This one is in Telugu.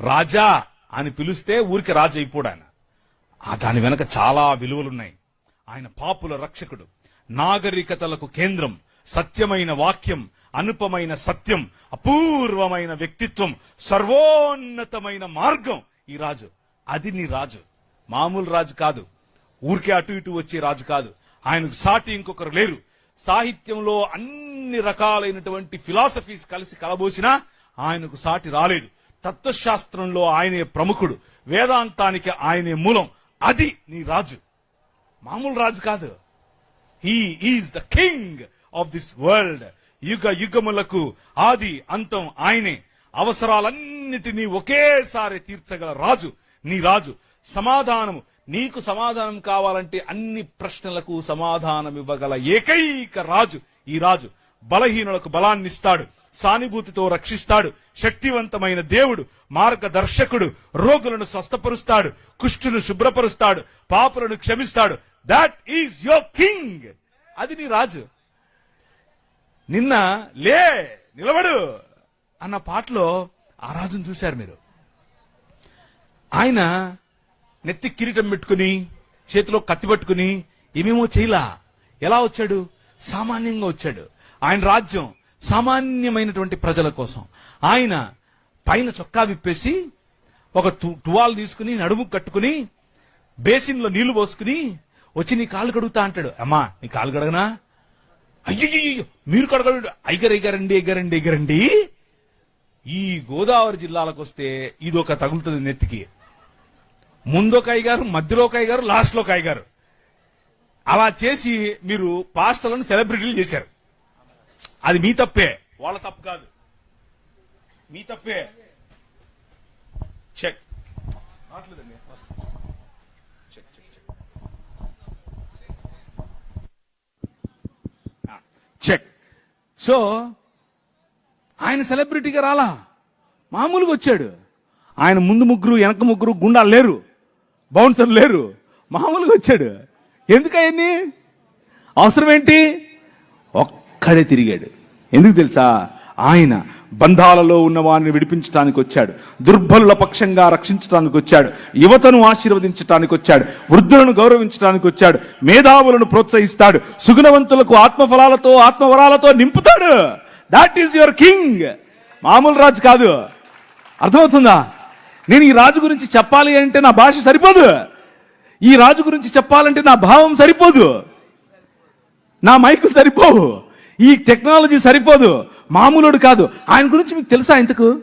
రాజా అని పిలిస్తే ఊరికి రాజు అయిపోడు ఆయన. ఆ దాని వెనక చాలా విలువలున్నాయి. ఆయన పాపుల రక్షకుడు నాగరికతలకు కేంద్రం సత్యమైన వాక్యం అనుపమైన సత్యం అపూర్వమైన వ్యక్తిత్వం సర్వోన్నతమైన మార్గం ఈ రాజు. అది నీ రాజు. మామూలు రాజు కాదు. ఊరికే అటు ఇటు వచ్చే రాజు కాదు. ఆయనకు సాటి ఇంకొకరు లేరు. సాహిత్యంలో అన్ని రకాలైనటువంటి ఫిలాసఫీస్ కలిసి కలబోసినా ఆయనకు సాటి రాలేదు. తత్వశాస్త్రంలో ఆయనే ప్రముఖుడు. వేదాంతానికి ఆయనే మూలం. అది నీ రాజు. మామూలు రాజు కాదు. He is the king of this world యుగ యుగములకు ఆది అంతం ఆయనే. అవసరాలన్నిటినీ ఒకేసారి తీర్చగల రాజు నీ రాజు. సమాధానము. నీకు సమాధానం కావాలంటే అన్ని ప్రశ్నలకు సమాధానం ఇవ్వగల ఏకైక రాజు ఈ రాజు. బలహీనులకు బలాన్నిస్తాడు. సానుభూతితో రక్షిస్తాడు. శక్తివంతమైన దేవుడు మార్గదర్శకుడు రోగులను స్వస్థపరుస్తాడు కుష్టును శుభ్రపరుస్తాడు పాపులను క్షమిస్తాడు. దాట్ ఈజ్ యువర్ కింగ్ అది నీ రాజు. నిన్న లే నిలబడు అన్న పాటలో ఆ రాజును చూశారు మీరు. ఆయన నెత్తి కిరీటం పెట్టుకుని చేతిలో కత్తి పట్టుకుని ఏమేమో చేయలా. ఎలా వచ్చాడు? సామాన్యంగా వచ్చాడు. ఆయన రాజ్యం సామాన్యమైనటువంటి ప్రజల కోసం. ఆయన పైన చొక్కా విప్పేసి ఒక టువాల్ తీసుకుని నడుము కట్టుకుని బేసిన్లో నీళ్ళు పోసుకుని వచ్చి నీ కాలు కడుగుతా అంటాడు. అమ్మా నీ కాలు కడగనా? అయ్యో మీరు కడగడు ఐగర్ ఐగరండి ఐగరండి ఐగరండి ఈ గోదావరి జిల్లాలకు వస్తే ఇదొక తగులుతుంది నెత్తికి. ముందొక అయ్యారు మధ్యలో ఒక అయ్యగారు లాస్ట్ ఒక అలా చేసి మీరు పాస్టర్లను సెలబ్రిటీలు చేశారు. అది మీ తప్పే. వాళ్ళ తప్పు కాదు. మీ తప్పే. చెక్. Check, check, check. ఆ, చెక్. సో ఆయన సెలబ్రిటీగా రాలా? మామూలుగా వచ్చాడు. ఆయన ముందు ముగ్గురు వెనక ముగ్గురు గుండాలు లేరు. బౌన్సర్ లేరు. మామూలుగా వచ్చాడు. ఎందుకయ్యన్ని? అవసరం ఏంటి అక్కడే తిరిగాడు. ఎందుకు తెలుసా? ఆయన బంధాలలో ఉన్న వారిని విడిపించడానికి వచ్చాడు దుర్బలుల పక్షంగా రక్షించడానికి వచ్చాడు యువతను ఆశీర్వదించడానికి వచ్చాడు వృద్ధులను గౌరవించడానికి వచ్చాడు మేధావులను ప్రోత్సహిస్తాడు. సుగుణవంతులకు ఆత్మఫలాలతో ఆత్మవరాలతో నింపుతాడు. దాట్ ఈస్ యువర్ కింగ్ మామూలు రాజు కాదు. అర్థమవుతుందా? నేను ఈ రాజు గురించి చెప్పాలి అంటే నా భాష సరిపోదు. ఈ రాజు గురించి చెప్పాలంటే నా భావం సరిపోదు. నా మైకులు సరిపోవు. ఈ టెక్నాలజీ సరిపోదు. మామూలుడు కాదు. ఆయన గురించి మీకు తెలుసా ఇంతకు?